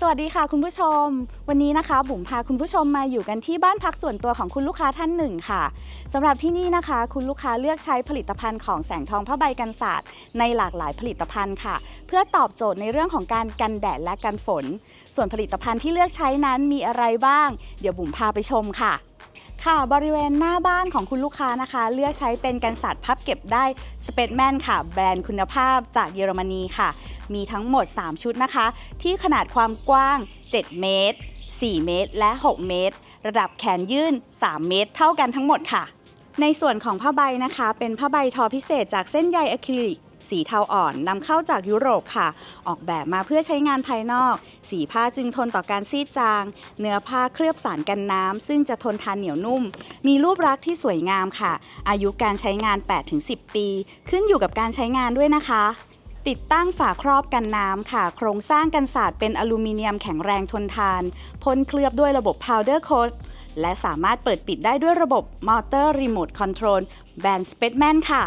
สวัสดีค่ะคุณผู้ชม วันนี้นะคะบุ๋มพาคุณผู้ชมมาอยู่กันที่บ้านพักส่วนตัวของคุณลูกค้าท่านหนึ่งค่ะสำหรับที่นี่นะคะ คุณลูกค้าเลือกใช้ผลิตภัณฑ์ของแสงทองผ้าใบกันศาสตร์ ในหลากหลายผลิตภัณฑ์ค่ะ เพื่อตอบโจทย์ในเรื่องของการกันแดดและกันฝน ส่วนผลิตภัณฑ์ที่เลือกใช้นั้นมีอะไรบ้าง เดี๋ยวบุ๋มพาไปชมค่ะ ค่ะบริเวณหน้าบ้านของคุณลูกค้านะคะ เลือกใช้เป็นกันศาสตร์พับเก็บได้สเป d แมนค่ะ แบรนด์คุณภาพจากเยอรมนีค่ะ มีทั้งหมด 3 ชุดนะคะ ที่ขนาดความกว้าง 7 เมตร 4 เมตร และ 6 เมตร ระดับแขนยื่น 3 เมตร เท่ากันทั้งหมดค่ะ ในส่วนของผ้าใบนะคะ เป็นผ้าใบทอพิเศษจากเส้นใยอะคริลิก สีเทาอ่อนนำเข้าจากยุโรปค่ะ ออกแบบมาเพื่อใช้งานภายนอก สีผ้าจึงทนต่อการซีดจาง เนื้อผ้าเคลือบสารกันน้ำ ซึ่งจะทนทานเหนียวนุ่ม มีรูปลักษณ์ที่สวยงามค่ะ อายุการใช้งาน 8-10 ปี ขึ้นอยู่กับการใช้งานด้วยนะคะ ติดตั้งฝาครอบกันน้ำค่ะ โครงสร้างกันศาสตร์เป็นอลูมิเนียมแข็งแรงทนทานพ่นเคลือบด้วยระบบ powder coat และสามารถเปิดปิดได้ด้วยระบบ motor remote control แบรนด์ Spaceman ค่ะ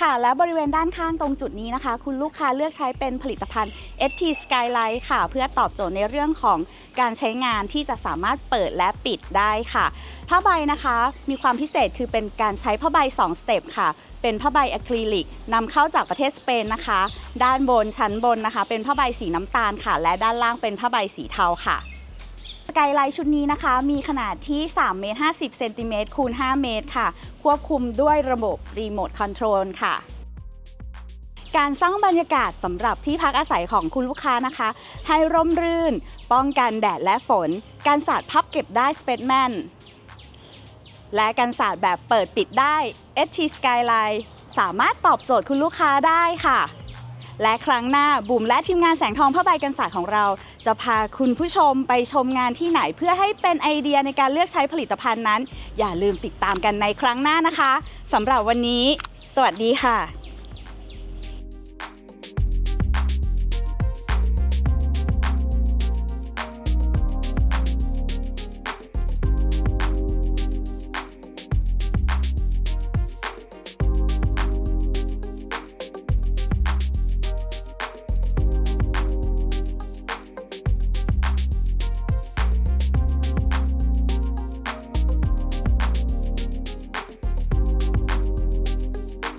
ค่ะ และบริเวณด้านข้างตรงจุดนี้นะคะ คุณลูกค้าเลือกใช้เป็นผลิตภัณฑ์ ST Skylight ค่ะ เพื่อตอบโจทย์ในเรื่องของการใช้งานที่จะสามารถเปิดและปิดได้ค่ะผ้าใบนะคะมีความพิเศษคือเป็นการใช้ผ้าใบ 2 สเต็ปค่ะ เป็นผ้าใบอะคริลิกนำเข้าจากประเทศสเปนนะคะ ด้านบนชั้นบนนะคะ เป็นผ้าใบสีน้ำตาลค่ะ และด้านล่างเป็นผ้าใบสีเทาค่ะ สกายไลท์ชุดนี้นะคะ มีขนาดที่3เมตร50เซนติเมตรคูณ5เมตรค่ะ ควบคุมด้วยระบบรีโมทคอนโทรลค่ะการสร้างบรรยากาศสำหรับที่พักอาศัยของคุณลูกค้านะคะ ให้ร่มรื่น ป้องกันแดดและฝน การสาดพับเก็บได้สเป d แมนและการสาดแบบเปิดปิดได้ ST Skyline สามารถตอบโจทย์คุณลูกค้าได้ค่ะ และครั้งหน้าบุ๋มและทีมงานแสงทองผ้าใบกันศาสตร์ของเรา จะพาคุณผู้ชมไปชมงานที่ไหนเพื่อให้เป็นไอเดียในการเลือกใช้ผลิตภัณฑ์นั้น อย่าลืมติดตามกันในครั้งหน้านะคะสำหรับวันนี้ สวัสดีค่ะ